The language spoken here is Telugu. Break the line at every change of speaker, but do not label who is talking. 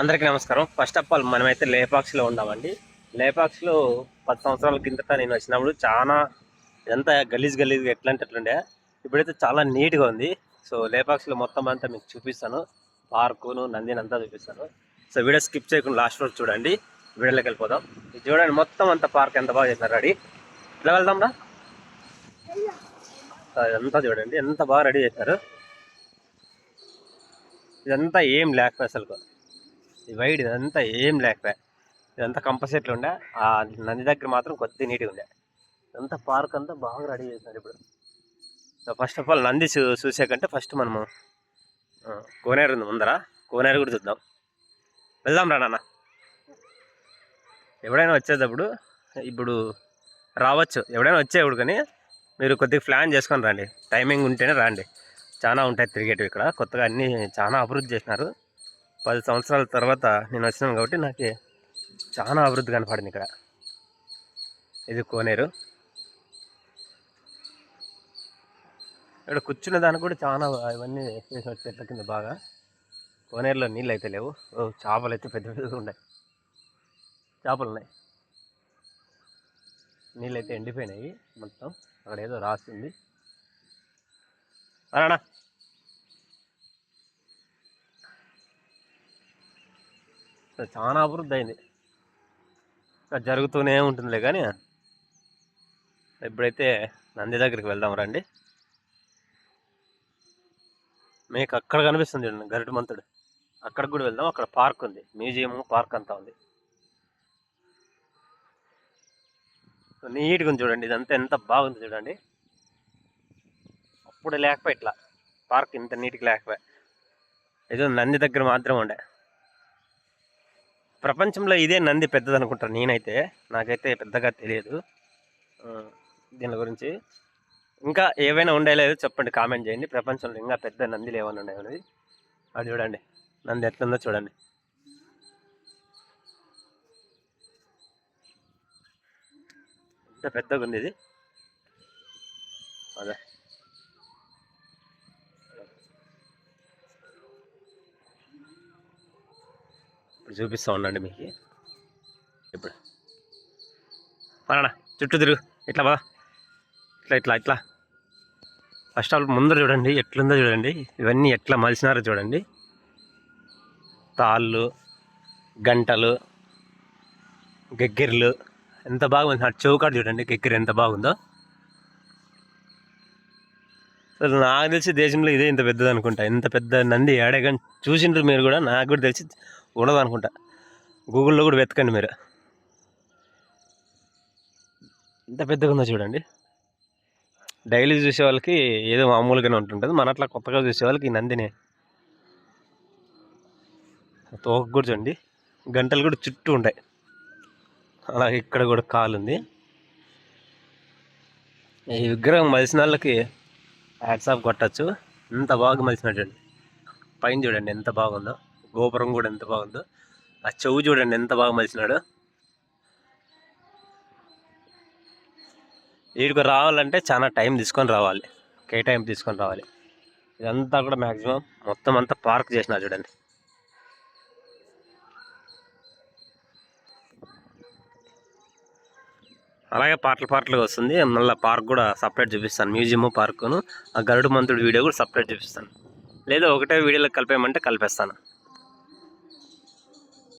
అందరికీ నమస్కారం. ఫస్ట్ ఆఫ్ ఆల్ మనమైతే లేపాక్షిలో ఉన్నామండి. లేపాక్షిలో పది సంవత్సరాల కిందట నేను వచ్చినప్పుడు చాలా ఎంత గలీజ్ గలీజ్గా ఎట్లా అంటే అట్లుండే ఇప్పుడైతే చాలా నీట్గా ఉంది. సో లేపాక్షిలో మొత్తం అంతా మీకు చూపిస్తాను. పార్కును నందిని అంతా చూపిస్తాను. సో వీడియో స్కిప్ చేయకుండా లాస్ట్ వరకు చూడండి. వీడియోలోకి వెళ్ళిపోదాం. ఇది చూడండి మొత్తం అంత పార్క్ ఎంత బాగా చేశారు రెడీ. ఇలా వెళ్దాం రా ఇదంతా చూడండి ఎంత బాగా రెడీ చేశారు. ఇదంతా ఏం లేకపోయి అసలు వైడ్ ఇదంతా ఏం లేకపోయా. ఇదంతా కంపల్సరీ ఉండే. ఆ నంది దగ్గర మాత్రం కొద్ది నీట్గా ఉండే. ఇదంతా పార్క్ అంతా బాగా రెడీ చేశారు ఇప్పుడు. So first of all Nandi చూ చూసాకంటే ఫస్ట్ మనము కోనేరు ఉంది ముందర. కోనేరు కూడా చూద్దాం. వెళ్దాం రా నాన్న. ఎవడైనా వచ్చేటప్పుడు ఇప్పుడు రావచ్చు. ఎవడైనా వచ్చేప్పుడు కానీ మీరు కొద్దిగా ప్లాన్ చేసుకొని రండి. టైమింగ్ ఉంటేనే రండి. చాలా ఉంటాయి తిరిగేటివి ఇక్కడ. కొత్తగా అన్నీ చాలా అభివృద్ధి చేసినారు. పది సంవత్సరాల తర్వాత నేను వచ్చినాను కాబట్టి నాకు చాలా అభివృద్ధి కనపడింది ఇక్కడ. ఇది కోనేరు. ఇక్కడ కూర్చునే దానికి కూడా చాలా ఇవన్నీ చేసిన చెట్ల కింద బాగా. కోనేరులో నీళ్ళు అయితే లేవు. ఓ, చేపలు అయితే పెద్ద పెద్దగా ఉన్నాయి. చేపలు ఉన్నాయి నీళ్ళు అయితే ఎండిపోయినాయి మొత్తం. అక్కడ ఏదో రాస్తుంది అన్నా చాలా అభివృద్ధి అయింది. జరుగుతూనే ఉంటుందిలే కానీ ఇప్పుడైతే నంది దగ్గరికి వెళ్దాం రండి. మీకు అక్కడ కనిపిస్తుంది చూడండి గరుడు మంతుడు. అక్కడికి కూడా వెళ్దాం అక్కడ పార్క్ ఉంది. మ్యూజియం పార్క్ అంతా ఉంది. నీట్గా ఉంది చూడండి ఇదంతా ఎంత బాగుంది చూడండి. అప్పుడు లేకపోయి ఇట్లా. పార్క్ ఇంత నీట్గా లేకపోయా. ఏదో నంది దగ్గర మాత్రం ఉండే. ప్రపంచంలో ఇదే నంది పెద్దది అనుకుంటాను నేనైతే. నాకైతే పెద్దగా తెలియదు. దీని గురించి. ఇంకా ఏవైనా ఉండేలేదు చెప్పండి కామెంట్ చేయండి. ప్రపంచంలో ఇంకా పెద్ద నందిలు ఏమైనా ఉన్నాయో అది చూడండి. నంది ఎట్లుందో చూడండి. ఎంత పెద్దగా ఉంది ఇది? అదే చూపిస్తా ఉండండి మీకు. ఇప్పుడు. పలానా చుట్టూ తిరుగు. ఇట్లా బా ఇట్లా ఇట్లా ఇట్లా. ఫస్ట్ ఆల్ ముందర చూడండి ఎట్లుందో చూడండి. ఇవన్నీ ఎట్లా మలిసినారో చూడండి. తాళ్ళు గంటలు గెగ్గిర్లు. ఎంత బాగుంది. నా చౌకాడు చూడండి గెగ్గిరి ఎంత బాగుందో. అసలు నాకు తెలిసి దేశంలో ఇదే ఇంత పెద్దది అనుకుంటా ఇంత పెద్ద నంది ఏడగని చూసిండ్రు మీరు కూడా? నాకు కూడా తెలిసి ఉండదు అనుకుంటా గూగుల్లో కూడా వెతకండి మీరు. ఇంత పెద్దగా ఉందో చూడండి. డైలీ చూసే వాళ్ళకి ఏదో మామూలుగానే ఉంటుంటుంది. మన అట్లా కొత్తగా చూసే వాళ్ళకి ఈ నందిని. తోక కూడా చూడండి. గంటలు కూడా చుట్టూ ఉంటాయి. అలాగే ఇక్కడ కూడా కాలు ఉంది. ఈ విగ్రహం మలిసిన వాళ్ళకి హ్యాట్సాప్ కొట్టచ్చు. ఎంత బాగా మలిసినట్టు పైన చూడండి ఎంత బాగుందో. గోపురం కూడా ఎంత బాగుందో. ఆ చెవు చూడండి ఎంత బాగా మలిచినాడు. వీడికి రావాలంటే చాలా టైం తీసుకొని రావాలి. కే టైం తీసుకొని రావాలి. ఇదంతా కూడా మ్యాక్సిమం మొత్తం అంతా పార్క్ చేసిన చూడండి. అలాగే పాటలు పాటలుగా వస్తుంది. మళ్ళీ పార్క్ కూడా సపరేట్ చూపిస్తాను. మ్యూజియం పార్కును. ఆ గరుడు మంత్రుడు వీడియో కూడా సపరేట్ చూపిస్తాను. లేదా ఒకటే వీడియోలో కలిపేయమంటే కలిపేస్తాను.